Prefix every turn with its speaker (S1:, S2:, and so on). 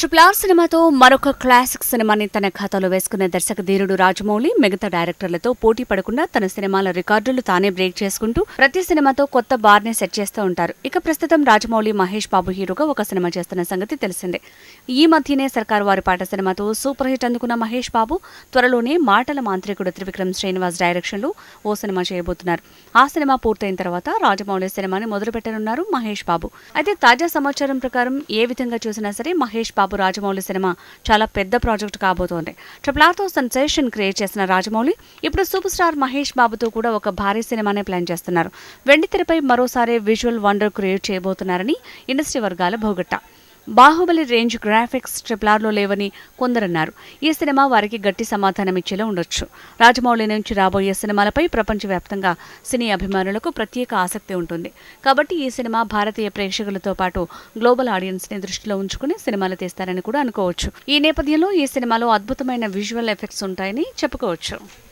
S1: Triple R సినిమాతో మరొక classic సినిమాని తన ఖాతాలో వేసుకున్న దర్శక ధీరుడు రాజమౌళి మిగతా డైరెక్టర్లతో పోటీ పడకుండా తన సినిమాల రికార్డులు తానే బ్రేక్ చేసుకుంటూ ప్రతి సినిమాతో కొత్త బార్ని సెట్ చేస్తూ ఉంటారు. ఇక ప్రస్తుతం రాజమౌళి మహేష్ బాబు హీరోగా ఒక సినిమా చేస్తున్న సంగతి తెలిసిందే. ఈ మధ్యనే సర్కారు వారి పాట సినిమాతో సూపర్ హిట్ అందుకున్న మహేష్ బాబు త్వరలోనే మాటల మాంత్రికుడు త్రివిక్రమ్ శ్రీనివాస్ డైరెక్షన్లో ఓ సినిమా చేయబోతున్నారు. ఆ సినిమా పూర్తయిన తర్వాత రాజమౌళి సినిమాని మొదలుపెట్టనున్నారు మహేష్ బాబు. అయితే తాజా సమాచారం ప్రకారం ఏ విధంగా చూసినా సరే మహేష్ బాబు రాజమౌళి సినిమా చాలా పెద్ద ప్రాజెక్ట్ కాబోతోంది. ట్రిపుల్ ఆర్తో సెన్సేషన్ క్రియేట్ చేసిన రాజమౌళి ఇప్పుడు సూపర్ స్టార్ మహేష్ బాబుతో కూడా ఒక భారీ సినిమానే ప్లాన్ చేస్తున్నారు. వెండి తెరపై మరోసారి విజువల్ వండర్ క్రియేట్ చేయబోతున్నారని ఇండస్ట్రీ వర్గాల భోగట్ట. బాహుబలి రేంజ్ గ్రాఫిక్స్ ట్రిప్లార్లో లేవని కొందరన్నారు. ఈ సినిమా వారికి గట్టి సమాధానం ఇచ్చేలా ఉండొచ్చు. రాజమౌళి నుంచి రాబోయే సినిమాలపై ప్రపంచవ్యాప్తంగా సినీ అభిమానులకు ప్రత్యేక ఆసక్తి ఉంటుంది. కాబట్టి ఈ సినిమా భారతీయ ప్రేక్షకులతో పాటు గ్లోబల్ ఆడియన్స్ని దృష్టిలో ఉంచుకుని సినిమాలు తీస్తారని కూడా అనుకోవచ్చు. ఈ నేపథ్యంలో ఈ సినిమాలో అద్భుతమైన విజువల్ ఎఫెక్ట్స్ ఉంటాయని చెప్పుకోవచ్చు.